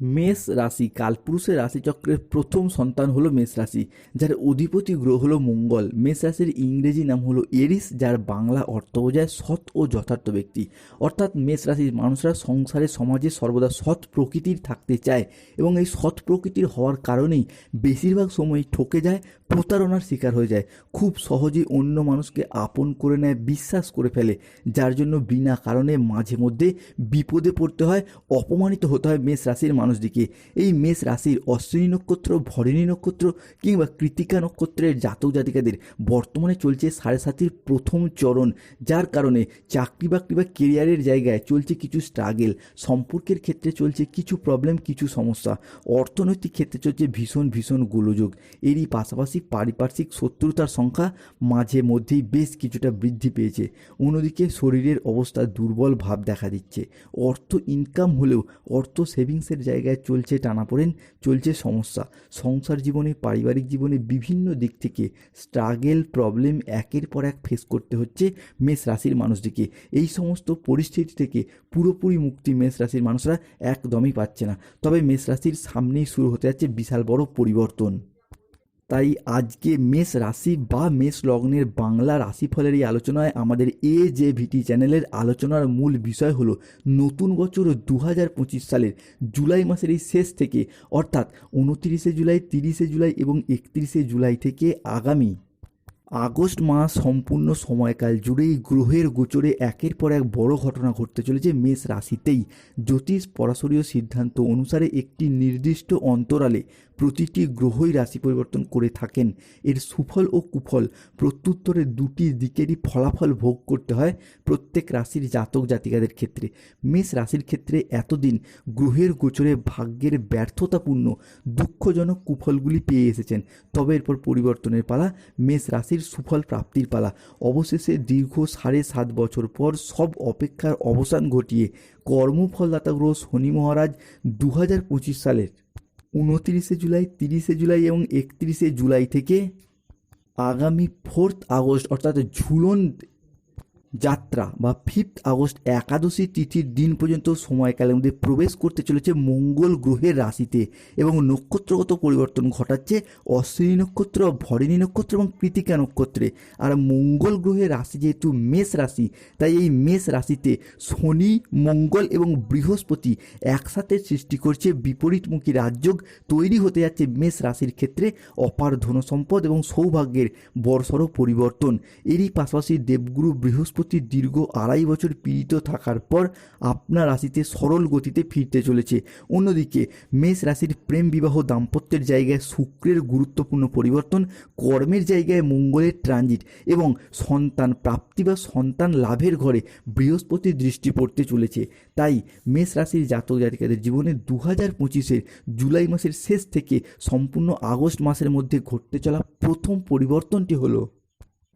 মেষ রাশি, কালপুরুষের রাশিচক্রের প্রথম সন্তান হলো মেষ রাশি, যার অধিপতি গ্রহ হলো মঙ্গল। মেষ রাশির ইংরেজি নাম হলো এরিস, যার বাংলা অর্থ বোঝায় সৎ ও যথার্থ ব্যক্তি। অর্থাৎ মেষ রাশির মানুষরা সংসারে, সমাজে সর্বদা সৎ প্রকৃতির থাকতে চায় এবং এই সৎ প্রকৃতির হওয়ার কারণেই বেশিরভাগ সময় ঠকে যায়, প্রতারণার শিকার হয়ে যায়। খুব সহজেই অন্য মানুষকে আপন করে নেয়, বিশ্বাস করে ফেলে, যার জন্য বিনা কারণে মাঝে মধ্যে বিপদে পড়তে হয়, অপমানিত হতে হয় মেষ রাশির মানুষটিকে এই মেষ রাশির অশ্বিনী নক্ষত্র, ভরিণী নক্ষত্র কিংবা কৃতিকা নক্ষত্রের জাতক জাতিকাদের বর্তমানে চলছে সাড়ে সাতির প্রথম চরণ। যার কারণে চাকরি বাকরি বা কেরিয়ারের জায়গায় চলছে কিছু স্ট্রাগেল সম্পর্কের ক্ষেত্রে চলছে কিছু প্রবলেম কিছু সমস্যা। অর্থনৈতিক ক্ষেত্রে চলছে ভীষণ ভীষণ গোলযোগ। এরই পাশাপাশি পারিপার্শ্বিক শত্রুতার সংখ্যা মাঝে মধ্যেই বেশ কিছুটা বৃদ্ধি পেয়েছে। অন্যদিকে শরীরের অবস্থা দুর্বল ভাব দেখা দিচ্ছে। অর্থ ইনকাম হলেও অর্থ সেভিংসের জায়গায় চলছে টানাপোড়েন, চলছে সমস্যা। সংসার জীবনে, পারিবারিক জীবনে বিভিন্ন দিক থেকে স্ট্রাগেল প্রবলেম একের পর এক ফেস করতে হচ্ছে মেষ রাশির মানুষটিকে। এই সমস্ত পরিস্থিতি থেকে পুরোপুরি মুক্তি মেষ রাশির মানুষরা একদমই পাচ্ছে না। তবে মেষ রাশির সামনেই শুরু হতে যাচ্ছে বিশাল বড় পরিবর্তন। তাই আজকে মেষ রাশি বা মেষ লগ্নের বাংলা রাশিফলের এই আলোচনায় আমাদের এ জে ভিটি চ্যানেলের আলোচনার মূল বিষয় হলো নতুন বছর দু হাজার পঁচিশ সালের জুলাই মাসের এই শেষ থেকে, অর্থাৎ উনতিরিশে জুলাই, তিরিশে জুলাই এবং একত্রিশে জুলাই থেকে আগামী আগস্ট মাস সম্পূর্ণ সময়কাল জুড়েই গ্রহের গোচরে একের পর এক বড় ঘটনা ঘটতে চলেছে মেষ রাশিতেই। জ্যোতিষ পরাশরীয় সিদ্ধান্ত অনুসারে একটি নির্দিষ্ট অন্তরালে প্রতিটি গ্রহই রাশি পরিবর্তন করে থাকেন। এর সুফল ও কুফল প্রত্যুত্তরে দুটি দিকেরই ফলাফল ভোগ করতে হয় প্রত্যেক রাশির জাতক জাতিকাদের ক্ষেত্রে। মেষ রাশির ক্ষেত্রে এতদিন গ্রহের গোচরে ভাগ্যের ব্যর্থতাপূর্ণ, দুঃখজনক কুফলগুলি পেয়ে এসেছেন। তবে এরপর পরিবর্তনের পালা, মেষ রাশির সুফল প্রাপ্তির পালা। অবশেষে দীর্ঘ সাড়ে সাত বছর পর সব অপেক্ষার অবসান ঘটিয়ে কর্মফলদাতা গ্রহ শনি মহারাজ দু হাজার পঁচিশ সালের উনতিরিশে জুলাই তিরিশে জুলাই এবং একত্রিশে জুলাই থেকে আগামী ফোর্থ আগস্ট অর্থাৎ ঝুলন যাত্রা বা ফিফথ আগস্ট একাদশী তিথির দিন পর্যন্ত সময়কালের মধ্যে প্রবেশ করতে চলেছে মঙ্গল গ্রহের রাশিতে এবং নক্ষত্রগত পরিবর্তন ঘটাচ্ছে অশ্বিনী নক্ষত্র, ভরিণী নক্ষত্র এবং কৃতিকা নক্ষত্রে। আর মঙ্গল গ্রহের রাশি যেহেতু মেষ রাশি, তাই এই মেষ রাশিতে শনি, মঙ্গল এবং বৃহস্পতি একসাথে সৃষ্টি করছে বিপরীতমুখী রাজযোগ, তৈরি হতে যাচ্ছে মেষ রাশির ক্ষেত্রে অপার ধনসম্পদ এবং সৌভাগ্যের বড়সড় পরিবর্তন। এরই পাশাপাশি দেবগুরু বৃহস্পতি দীর্ঘ আড়াই বছর পীড়িত থাকার পর আপনার রাশিতে সরল গতিতে ফিরতে চলেছে। অন্যদিকে, মেষ রাশির প্রেম বিবাহ দাম্পত্যের জায়গায় শুক্রের গুরুত্বপূর্ণ পরিবর্তন, কর্মের জায়গায় মঙ্গলের ট্রানজিট এবং সন্তান প্রাপ্তি বা সন্তান লাভের ঘরে বৃহস্পতির দৃষ্টি পড়তে চলেছে। তাই মেষ রাশির জাতক জাতিকাদের জীবনে দু হাজার পঁচিশের জুলাই মাসের শেষ থেকে সম্পূর্ণ আগস্ট মাসের মধ্যে ঘটতে চলা প্রথম পরিবর্তনটি হলো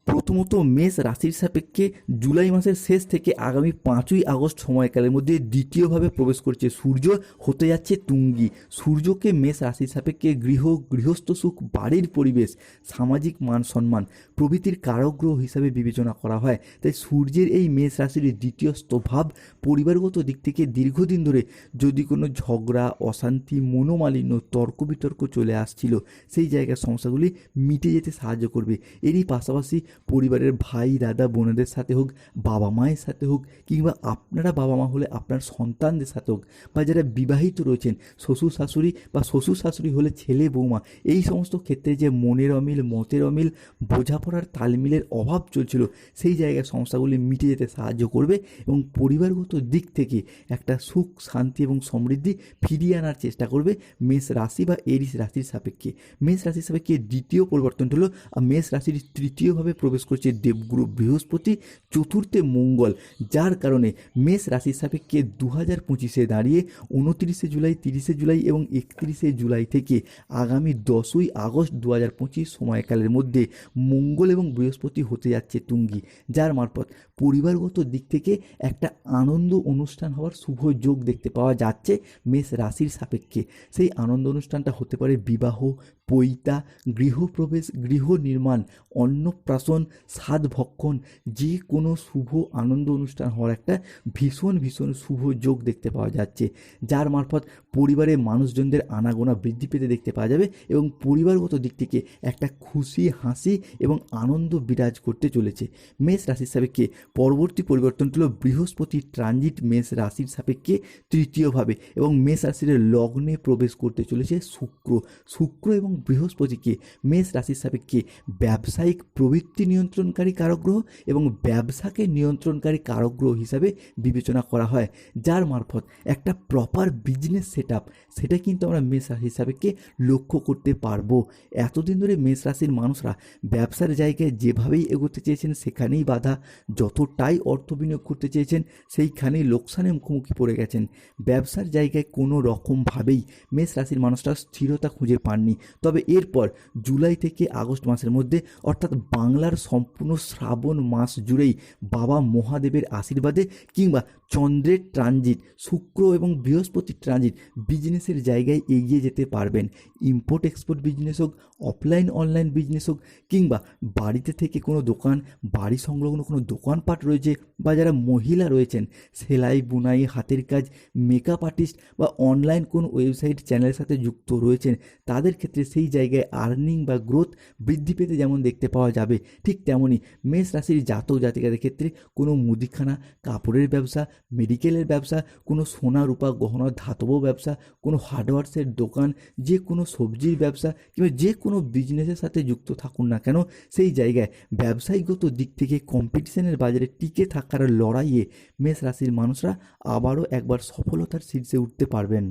প্রথমত মেষ রাশির সাপেক্ষে জুলাই মাসের শেষ থেকে আগামী পাঁচই আগস্ট সময়কালের মধ্যে দ্বিতীয়ভাবে প্রবেশ করছে সূর্য, হতে যাচ্ছে তুঙ্গি। সূর্যকে মেষ রাশির সাপেক্ষে গৃহ, গৃহস্থ সুখ, বাড়ির পরিবেশ, সামাজিক মান সম্মান, প্রভৃতির কারগ্রহ হিসাবে বিবেচনা করা হয়। তাই সূর্যের এই মেষ রাশির দ্বিতীয় স্তভাব পরিবারগত দিক থেকে দীর্ঘদিন ধরে যদি কোনো ঝগড়া, অশান্তি, মনোমালিন্য তর্ক বিতর্ক চলে আসছিল, সেই জায়গার সমস্যাগুলি মিটে যেতে সাহায্য করবে। এরই পাশাপাশি পরিবারের ভাই, দাদা, বোনেদের সাথে হোক, বাবা মায়ের সাথে হোক, কিংবা আপনারা বাবা মা হলে আপনার সন্তানদের সাথে হোক, বা যারা বিবাহিত রয়েছেন, শ্বশুর শাশুড়ি বা শ্বশুর শাশুড়ি হলে ছেলে, বৌমা, এই সমস্ত ক্ষেত্রে যে মনের অমিল, মতের অমিল, বোঝাপড়ার তালমিলের অভাব চলছিল, সেই জায়গায় সমস্যাগুলি মিটে যেতে সাহায্য করবে এবং পরিবারগত দিক থেকে একটা সুখ, শান্তি এবং সমৃদ্ধি ফিরিয়ে আনার চেষ্টা করবে মেষ রাশি বা এরিস রাশির সাপেক্ষে। মেষ রাশির সাপেক্ষে দ্বিতীয় পরিবর্তনটি হলো মেষ রাশির তৃতীয়ভাবে প্রবেশ করছে দেবগুরু বৃহস্পতি চতুর্থে মঙ্গল, যার কারণে মেষ রাশির সাপেক্ষে দু হাজার পঁচিশে দাঁড়িয়ে উনত্রিশে জুলাই, তিরিশে জুলাই এবং একত্রিশে জুলাই থেকে আগামী দশই আগস্ট দু হাজার পঁচিশ সময়কালের মধ্যে মঙ্গল এবং বৃহস্পতি হতে যাচ্ছে তুঙ্গি, যার মারফত পরিবারগত দিক থেকে একটা আনন্দ অনুষ্ঠান হওয়ার শুভ যোগ দেখতে পাওয়া যাচ্ছে মেষ রাশির সাপেক্ষে। সেই আনন্দ অনুষ্ঠানটা হতে পারে বিবাহ পৈতা, গৃহপ্রবেশ গৃহ নির্মাণ অন্নপ্রাশন সাধ ভক্ষণ যে কোনো শুভ আনন্দ অনুষ্ঠান হওয়ার একটা ভীষণ ভীষণ শুভ যোগ দেখতে পাওয়া যাচ্ছে। যার মারফত পরিবারের মানুষজনদের আনাগোনা বৃদ্ধি পেতে দেখতে পাওয়া যাবে এবং পরিবারগত দিক থেকে একটা খুশি, হাসি এবং আনন্দ বিরাজ করতে চলেছে। মেষ রাশির সাপেক্ষে পরবর্তী পরিবর্তনটি হলো বৃহস্পতি ট্রানজিট মেষ রাশির সাপেক্ষে তৃতীয়ভাবে এবং মেষ রাশির লগ্নে প্রবেশ করতে চলেছে শুক্র। শুক্র এবং বৃহস্পতিকে মেষ রাশির সাপেক্ষে ব্যবসায়িক প্রবৃত্তি নিয়ন্ত্রণকারী কারগ্রহ এবং ব্যবসাকে নিয়ন্ত্রণকারী কারগ্রহ হিসাবে বিবেচনা করা হয়, যার মারফত একটা প্রপার বিজনেস সেট সেটা কিন্তু আমরা মেষ রাশির সাপেক্ষে লক্ষ্য করতে পারব। এতদিন ধরে মেষ রাশির মানুষরা ব্যবসার জায়গায় যেভাবেই এগোতে চেয়েছেন, সেখানেই বাধা, যতটাই অর্থ বিনিয়োগ করতে চেয়েছেন, সেইখানেই লোকসানের মুখোমুখি পড়ে গেছেন। ব্যবসার জায়গায় কোনো রকমভাবেই মেষ রাশির মানুষরা স্থিরতা খুঁজে পাননি। তবে এরপর জুলাই থেকে আগস্ট মাসের মধ্যে, অর্থাৎ বাংলার সম্পূর্ণ শ্রাবণ মাস জুড়েই বাবা মহাদেবের আশীর্বাদে কিংবা চন্দ্রের ট্রানজিট, শুক্র এবং বৃহস্পতির ট্রানজিট বিজনেসের জায়গায় এগিয়ে যেতে পারবেন। ইম্পোর্ট এক্সপোর্ট বিজনেস হোক অফলাইন অনলাইন বিজনেস হোক, কিংবা বাড়িতে থেকে কোনো দোকান, বাড়ি সংলগ্ন কোনো দোকানপাট রয়েছে বা যারা মহিলা রয়েছেন, সেলাই, বুনাই, হাতের কাজ মেকআপ আর্টিস্ট বা অনলাইন কোনো ওয়েবসাইট চ্যানেলের সাথে যুক্ত রয়েছেন, তাদের ক্ষেত্রে সেই জায়গায় আর্নিং বা গ্রোথ বৃদ্ধি পেতে যেমন দেখতে পাওয়া যাবে, ঠিক তেমনই মেষ রাশির জাতক জাতিকাদের ক্ষেত্রে কোনো মুদিখানা, কাপড়ের ব্যবসা, মেডিকেলের ব্যবসা, কোনো সোনা রূপা, গহনা, ধাতব ব্যবসা, কোনো হার্ডওয়ার্সের দোকান, যে কোনো সবজির ব্যবসা কিংবা যে কোনো বিজনেসের সাথে যুক্ত থাকুন না কেন, সেই জায়গায় ব্যবসায়িকগত দিক থেকে কম্পিটিশনের বাজারে টিকে থাকার লড়াইয়ে মেষ রাশির মানুষরা আবারও একবার সফলতার শীর্ষে উঠতে পারবেন।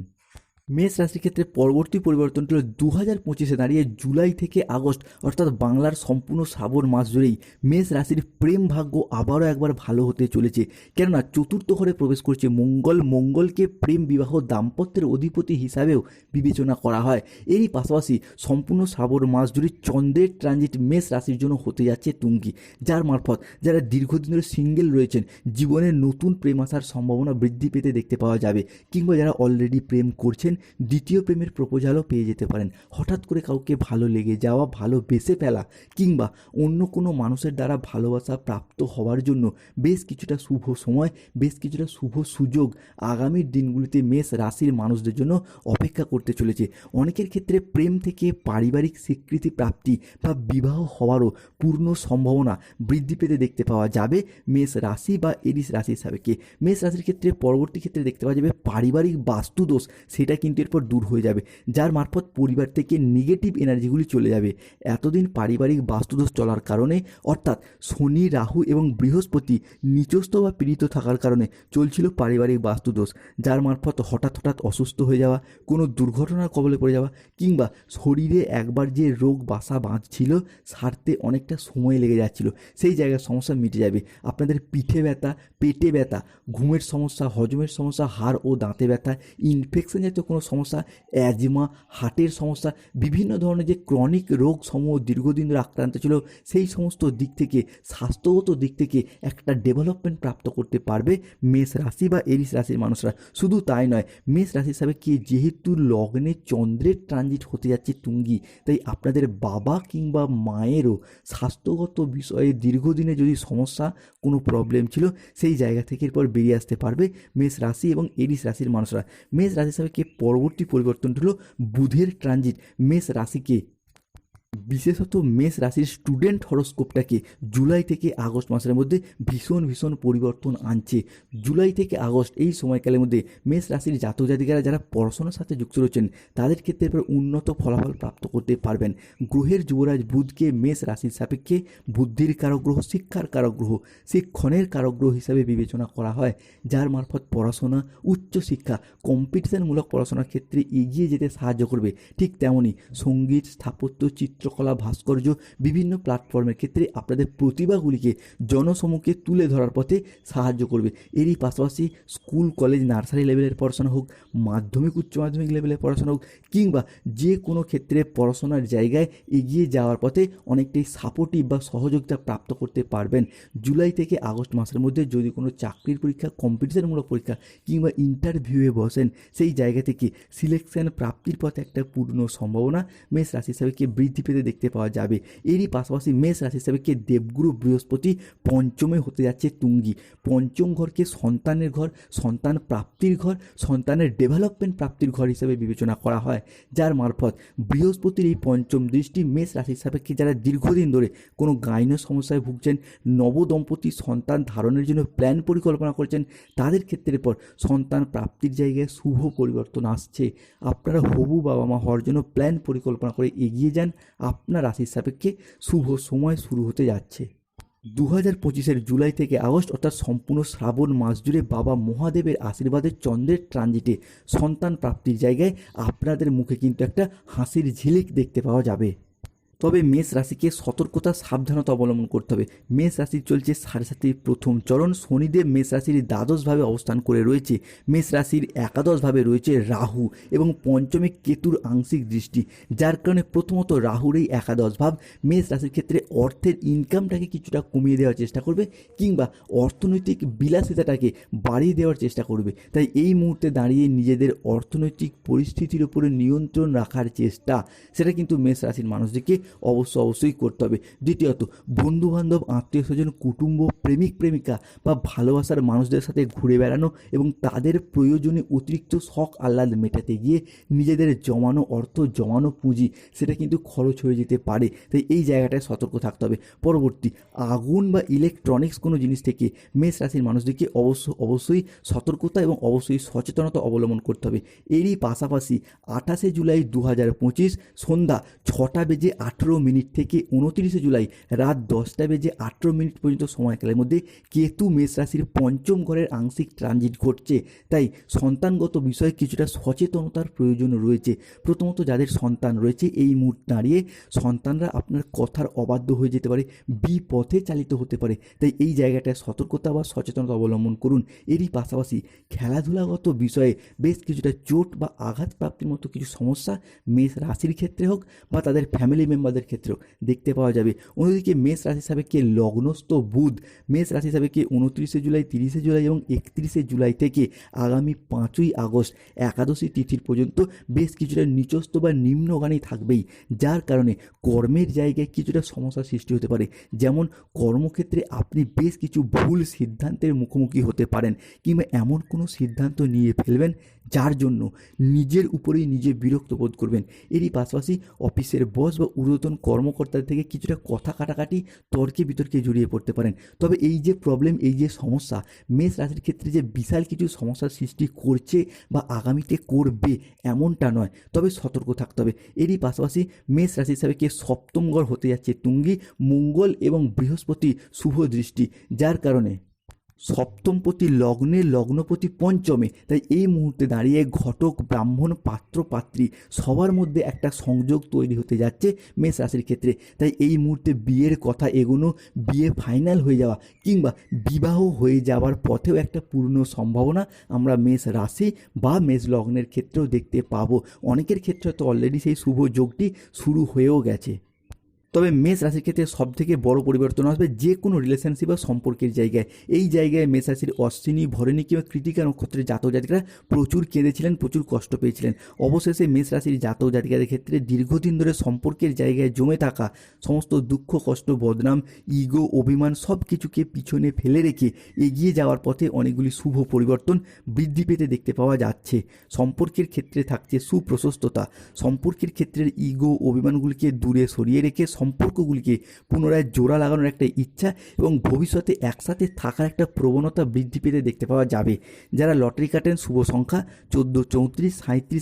মেষ রাশির ক্ষেত্রে পরবর্তী পরিবর্তনটি হল দু হাজার পঁচিশে দাঁড়িয়ে জুলাই থেকে আগস্ট, অর্থাৎ বাংলার সম্পূর্ণ শ্রাবণ মাস জুড়েই মেষ রাশির প্রেম ভাগ্য আবারও একবার ভালো হতে চলেছে। কেননা চতুর্থ ঘরে প্রবেশ করছে মঙ্গল, মঙ্গলকে প্রেম বিবাহ দাম্পত্যের অধিপতি হিসাবেও বিবেচনা করা হয়। এরই পাশাপাশি সম্পূর্ণ শ্রাবণ মাস জুড়ে চন্দ্রের ট্রানজিট মেষ রাশির জন্য হতে যাচ্ছে তুঙ্গি। যার মারফত যারা দীর্ঘদিন ধরে সিঙ্গেল রয়েছেন, জীবনে নতুন প্রেম আসার সম্ভাবনা বৃদ্ধি পেতে দেখতে পাওয়া যাবে, কিংবা যারা অলরেডি প্রেম করছেন দ্বিতীয় প্রেমের প্রপোজালও পেয়ে যেতে পারেন। হঠাৎ করে কাউকে ভালো লেগে যাওয়া, ভালো বেসে ফেলা কিংবা অন্য কোনো মানুষের দ্বারা ভালোবাসা প্রাপ্ত হওয়ার জন্য বেশ কিছুটা শুভ সময়, বেশ কিছুটা শুভ সুযোগ আগামীর দিনগুলিতে মেষ রাশির মানুষদের জন্য অপেক্ষা করতে চলেছে। অনেকের ক্ষেত্রে প্রেম থেকে পারিবারিক স্বীকৃতি প্রাপ্তি বা বিবাহ হওয়ারও পূর্ণ সম্ভাবনা বৃদ্ধি পেতে দেখতে পাওয়া যাবে মেষ রাশি বা এরিস রাশি সাপেক্ষে মেষ রাশির ক্ষেত্রে পরবর্তী ক্ষেত্রে দেখতে পাওয়া যাবে পারিবারিক বাস্তুদোষ, সেটা কিন্তু এরপর দূর হয়ে যাবে, যার মারফত পরিবার থেকে নেগেটিভ এনার্জিগুলি চলে যাবে। এতদিন পারিবারিক বাস্তুদোষ চলার কারণে, অর্থাৎ শনি, রাহু এবং বৃহস্পতি নিচস্থ বা পীড়িত থাকার কারণে চলছিল পারিবারিক বাস্তুদোষ, যার মারফত হঠাৎ হঠাৎ অসুস্থ হয়ে যাওয়া, কোনো দুর্ঘটনার কবলে পড়ে যাওয়া, কিংবা শরীরে একবার যে রোগ বাসা বাঁধছিল, সারতে অনেকটা সময় লেগে যাচ্ছিল, সেই জায়গার সমস্যা মিটে যাবে। আপনাদের পিঠে ব্যথা, পেটে ব্যথা, ঘুমের সমস্যা, হজমের সমস্যা, হাড় ও দাঁতে ব্যথা ইনফেকশন জাতীয় কোনো সমস্যা অ্যাজমা হার্টের সমস্যা, বিভিন্ন ধরনের যে ক্রনিক রোগ সমূহ দীর্ঘদিন ধরে আক্রান্ত ছিল, সেই সমস্ত দিক থেকে, স্বাস্থ্যগত দিক থেকে একটা ডেভেলপমেন্ট প্রাপ্ত করতে পারবে মেষ রাশি বা এরিস রাশির মানুষরা। শুধু তাই নয়, মেষ রাশি হিসাবে কি যেহেতু লগ্নে চন্দ্রের ট্রানজিট হতে যাচ্ছে তুঙ্গি, তাই আপনাদের বাবা কিংবা মায়েরও স্বাস্থ্যগত বিষয়ে দীর্ঘদিনে যদি সমস্যা, কোনো প্রবলেম ছিল, সেই জায়গা থেকে এরপর বেরিয়ে আসতে পারবে মেষ রাশি এবং এরিস রাশির মানুষরা। মেষ রাশি হিসাবে কে পরবর্তী পরিবর্তনটি হলো বুধের ট্রানজিট মেষ রাশিকে বিশেষত মেষ রাশির স্টুডেন্ট হরস্কোপটাকে জুলাই থেকে আগস্ট মাসের মধ্যে ভীষণ ভীষণ পরিবর্তন আনছে। জুলাই থেকে আগস্ট এই সময়কালের মধ্যে মেষ রাশির জাতক জাতিকারা যারা পড়াশোনার সাথে যুক্ত রয়েছেন, তাদের ক্ষেত্রে এবার উন্নত ফলাফল প্রাপ্ত করতে পারবেন। গ্রহের যুবরাজ বুধকে মেষ রাশির সাপেক্ষে বুদ্ধির কারগ্রহ শিক্ষার কারগ্রহ শিক্ষণের কারগ্রহ হিসাবে বিবেচনা করা হয়। যার মারফত পড়াশোনা উচ্চশিক্ষা কম্পিটিশনমূলক পড়াশোনার ক্ষেত্রে এগিয়ে যেতে সাহায্য করবে। ঠিক তেমনই সংগীত, স্থাপত্য, চিত্র চিত্রকলা ভাস্কর্য বিভিন্ন প্ল্যাটফর্মের ক্ষেত্রে আপনাদের প্রতিভাগুলিকে জনসমক্ষে তুলে ধরার পথে সাহায্য করবে। এরই পাশাপাশি স্কুল কলেজ নার্সারি লেভেলের পড়াশোনা হোক, মাধ্যমিক, উচ্চ মাধ্যমিক লেভেলের পড়াশোনা হোক, কিংবা যে কোনো ক্ষেত্রে পড়াশোনার জায়গায় এগিয়ে যাওয়ার পথে অনেকটাই সাপোর্টিভ বা সহযোগিতা প্রাপ্ত করতে পারবেন। জুলাই থেকে আগস্ট মাসের মধ্যে যদি কোনো চাকরির পরীক্ষা কম্পিটিশনমূলক পরীক্ষা, কিংবা ইন্টারভিউয়ে বসেন, সেই জায়গা থেকে সিলেকশন প্রাপ্তির পথে একটা পূর্ণ সম্ভাবনা মেষ রাশি হিসাবেকে বৃদ্ধি পেতে দেখতে পাওয়া যাবে। এরই পাশাপাশি মেষ রাশি হিসাবেকে দেবগুরু বৃহস্পতি পঞ্চমে হতে যাচ্ছে তুঙ্গি। পঞ্চম ঘরকে সন্তানের ঘর, সন্তান প্রাপ্তির ঘর, সন্তানের ডেভেলপমেন্ট প্রাপ্তির ঘর হিসেবে বিবেচনা করা হয়, যার মারফত বৃহস্পতির এই পঞ্চম দৃষ্টি মেষ রাশি হিসাবেকে যারা দীর্ঘদিন ধরে কোনো গাইন সমস্যায় ভুগছেন, নবদম্পতি সন্তান ধারণের জন্য প্ল্যান পরিকল্পনা করছেন, তাদের ক্ষেত্রের পর সন্তান প্রাপ্তির জায়গায় শুভ পরিবর্তন আসছে। আপনারা হবু বাবা মা হওয়ার জন্য প্ল্যান পরিকল্পনা করে এগিয়ে যান আপনার রাশির সাপেক্ষে শুভ সময় শুরু হতে যাচ্ছে। দু হাজার পঁচিশের জুলাই থেকে আগস্ট অর্থাৎ সম্পূর্ণ শ্রাবণ মাস জুড়ে বাবা মহাদেবের আশীর্বাদে চন্দ্রের ট্রানজিটে সন্তান প্রাপ্তির জায়গায় আপনাদের মুখে কিন্তু একটা হাসির ঝিলিক দেখতে পাওয়া যাবে। তবে মেষ রাশিকে সতর্কতা, সাবধানতা অবলম্বন করতে হবে। মেষ রাশি চলছে সাড়ে সাতির প্রথম চরণ। শনিদেব মেষ রাশির দ্বাদশভাবে অবস্থান করে রয়েছে। মেষ রাশির একাদশভাবে রয়েছে রাহু এবং পঞ্চমে কেতুর আংশিক দৃষ্টি, যার কারণে প্রথমত রাহুর এই একাদশ ভাব। মেষ রাশির ক্ষেত্রে অর্থের ইনকামটাকে কিছুটা কমিয়ে দেওয়ার চেষ্টা করবে কিংবা অর্থনৈতিক বিলাসিতাটাকে বাড়িয়ে দেওয়ার চেষ্টা করবে। তাই এই মুহূর্তে দাঁড়িয়ে নিজেদের অর্থনৈতিক পরিস্থিতির উপরে নিয়ন্ত্রণ রাখার চেষ্টা, সেটা কিন্তু মেষ রাশির মানুষদেরকে অবশ্য অবশ্যই করতে হবে। দ্বিতীয়ত, বন্ধুবান্ধব, আত্মীয় স্বজন, কুটুম্ব, প্রেমিক, প্রেমিকা বা ভালোবাসার মানুষদের সাথে ঘুরে বেড়ানো এবং তাদের প্রয়োজনে অতিরিক্ত শখ আহ্লাদ মেটাতে গিয়ে নিজেদের জমানো অর্থ, জমানো পুঁজি সেটা কিন্তু খরচ হয়ে যেতে পারে। তাই এই জায়গাটায় সতর্ক থাকতে হবে। পরবর্তী, আগুন বা ইলেকট্রনিক্স কোনো জিনিস থেকে মেষ রাশির মানুষদেরকে অবশ্য, অবশ্যই সতর্কতা এবং অবশ্যই সচেতনতা অবলম্বন করতে হবে। এরই পাশাপাশি আঠাশে জুলাই দু হাজার পঁচিশ সন্ধ্যা ছটা বেজে আঠেরো মিনিট থেকে উনতিরিশে জুলাই রাত দশটা বেজে আঠেরো মিনিট পর্যন্ত সময়কালের মধ্যে কেতু মেষ রাশির পঞ্চম ঘরের আংশিক ট্রানজিট ঘটছে। তাই সন্তানগত বিষয়ে কিছুটা সচেতনতার প্রয়োজন রয়েছে। প্রথমত যাদের সন্তান রয়েছে, এই মুহূর্তে দাঁড়িয়ে সন্তানরা আপনার কথার অবাধ্য হয়ে যেতে পারে, বিপথে চালিত হতে পারে। তাই এই জায়গাটায় সতর্কতা বা সচেতনতা অবলম্বন করুন। এরই পাশাপাশি খেলাধুলাগত বিষয়ে বেশ কিছুটা চোট বা আঘাত প্রাপ্তির মতো কিছু সমস্যা মেষ রাশির ক্ষেত্রে হোক বা তাদের ফ্যামিলি মেম্বারদের ক্ষেত্রেও দেখতে পাওয়া যাবে। অন্যদিকে মেষ রাশি হিসাবে কে লগ্নস্থ বুধ, মেষ রাশি হিসাবে কে উনত্রিশে জুলাই, তিরিশে জুলাই এবং একত্রিশে জুলাই থেকে আগামী পাঁচই আগস্ট একাদশী তিথির পর্যন্ত বেশ কিছুটা নিচস্থ বা নিম্নগামী থাকবেই। যার কারণে কর্মের জায়গায় কিছুটা সমস্যার সৃষ্টি হতে পারে। যেমন কর্মক্ষেত্রে আপনি বেশ কিছু ভুল সিদ্ধান্তের মুখোমুখি হতে পারেন কিংবা এমন কোনো সিদ্ধান্ত নিয়ে ফেলবেন যার জন্য নিজের উপরেই নিজে বিরক্ত বোধ করবেন। এরই পাশাপাশি অফিসের বস বা ঊর্ধ্বতন কর্মকর্তাদের থেকে কিছুটা কথা কাটাকাটি, তর্কে বিতর্কে জড়িয়ে পড়তে পারেন। তবে এই যে প্রবলেম এই যে সমস্যা, মেষ রাশির ক্ষেত্রে যে বিশাল কিছু সমস্যার সৃষ্টি করছে বা আগামীতে করবে, এমনটা নয়। তবে সতর্ক থাকতে হবে। এরই পাশাপাশি মেষ রাশি হিসাবে কে সপ্তম ঘর হতে যাচ্ছে তুঙ্গি, মঙ্গল এবং বৃহস্পতি শুভ দৃষ্টি, যার কারণে সপ্তমপতি লগ্নে লগ্নপতি পঞ্চমে। তাই এই মুহূর্তে দাঁড়িয়ে ঘটক, ব্রাহ্মণ, পাত্র, পাত্রী সবার মধ্যে একটা সংযোগ তৈরি হতে যাচ্ছে মেষ রাশির ক্ষেত্রে। তাই এই মুহূর্তে বিয়ের কথা এগোনো, বিয়ে ফাইনাল হয়ে যাওয়া কিংবা বিবাহ হয়ে যাওয়ার পথেও একটা পূর্ণ সম্ভাবনা আমরা মেষ রাশি বা মেষ লগ্নের ক্ষেত্রেও দেখতে পাবো। অনেকের ক্ষেত্রে তো অলরেডি সেই শুভ যোগটি শুরু হয়েও গেছে। তবে মেষ রাশির ক্ষেত্রে সব থেকে বড় পরিবর্তন আসবে যে কোনো রিলেশনশিপ বা সম্পর্কের জায়গায়। এই জায়গায় মেষ রাশির অশ্বিনী, ভরণী কিংবা কৃতিকা নক্ষত্রের জাতক জাতিকারা প্রচুর কেঁদেছিলেন, প্রচুর কষ্ট পেয়েছিলেন। অবশেষে মেষ রাশির জাতক জাতিকাদের ক্ষেত্রে দীর্ঘদিন ধরে সম্পর্কের জায়গায় জমে থাকা সমস্ত দুঃখ, কষ্ট, বদনাম ইগো অভিমান সব কিছুকে পিছনে ফেলে রেখে এগিয়ে যাওয়ার পথে অনেকগুলি শুভ পরিবর্তন বৃদ্ধি পেতে দেখতে পাওয়া যাচ্ছে। সম্পর্কের ক্ষেত্রে থাকছে সুপ্রশস্ততা। সম্পর্কের ক্ষেত্রের ইগো অভিমানগুলিকে দূরে সরিয়ে রেখে সম্পর্কগুলিকে পুনরায় জোড়া লাগানোর একটা ইচ্ছা এবং ভবিষ্যতে একসাথে থাকার একটা প্রবণতা বৃদ্ধি পেতে দেখতে পাওয়া যাবে। যারা লটারি কাটেন শুভ সংখ্যা, চোদ্দ, চৌত্রিশ সাঁত্রিশ